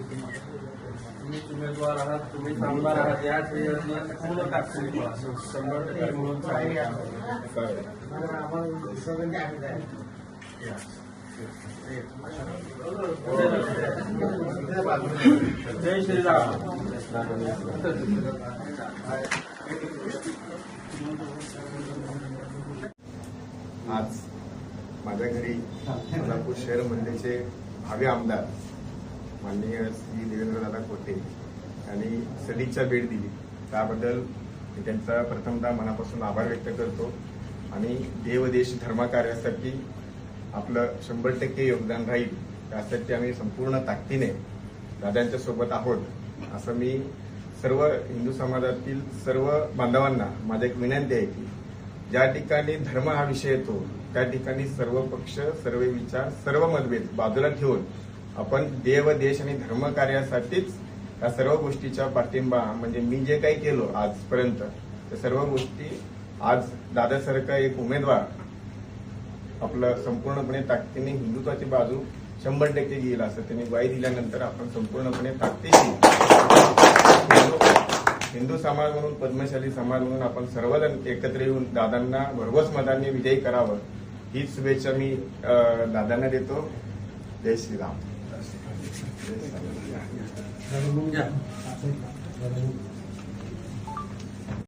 तुम्ही उमेदवार आहात तुम्ही आमदार आहात या श्रेयातनं पूर्ण टाकतील शंभर टक्के म्हणून जय श्रीराम आज माझ्या घरी कोल्हापूर शहर मंडळीचे भावी आमदार माननीय श्री देवेंद्रदादा कोटे यांनी सदिच्छा भेट दिली. त्याबद्दल मी त्यांचा प्रथमतः मनापासून आभार व्यक्त करतो आणि देव देश धर्मकार्यासाठी आपलं शंभर टक्के योगदान राहील त्यासाठी आम्ही संपूर्ण ताकदीने दादांच्या सोबत आहोत असं मी सर्व हिंदू समाजातील सर्व बांधवांना माझी एक विनंती आहे की ज्या ठिकाणी धर्म हा विषय येतो त्या ठिकाणी सर्व पक्ष सर्व विचार सर्व मतभेद बाजूला ठेवून आपण देव देश आणि धर्म कार्यासाठीच या सर्व गोष्टीचा पाठिंबा म्हणजे मी जे काही केलो आजपर्यंत त्या सर्व गोष्टी आज दादासारखा एक उमेदवार आपलं संपूर्णपणे ताकदीने हिंदुत्वाची बाजू शंभर टक्के घेईल असं त्यांनी ग्वाही दिल्यानंतर आपण संपूर्णपणे ताकदीशी हिंदू- समाज म्हणून पद्मशाली समाज म्हणून आपण सर्वजण एकत्र येऊन दादांना भरघोस मतांनी विजयी करावं हीच शुभेच्छा मी दादांना देतो. जय श्रीराम. Hallelujah.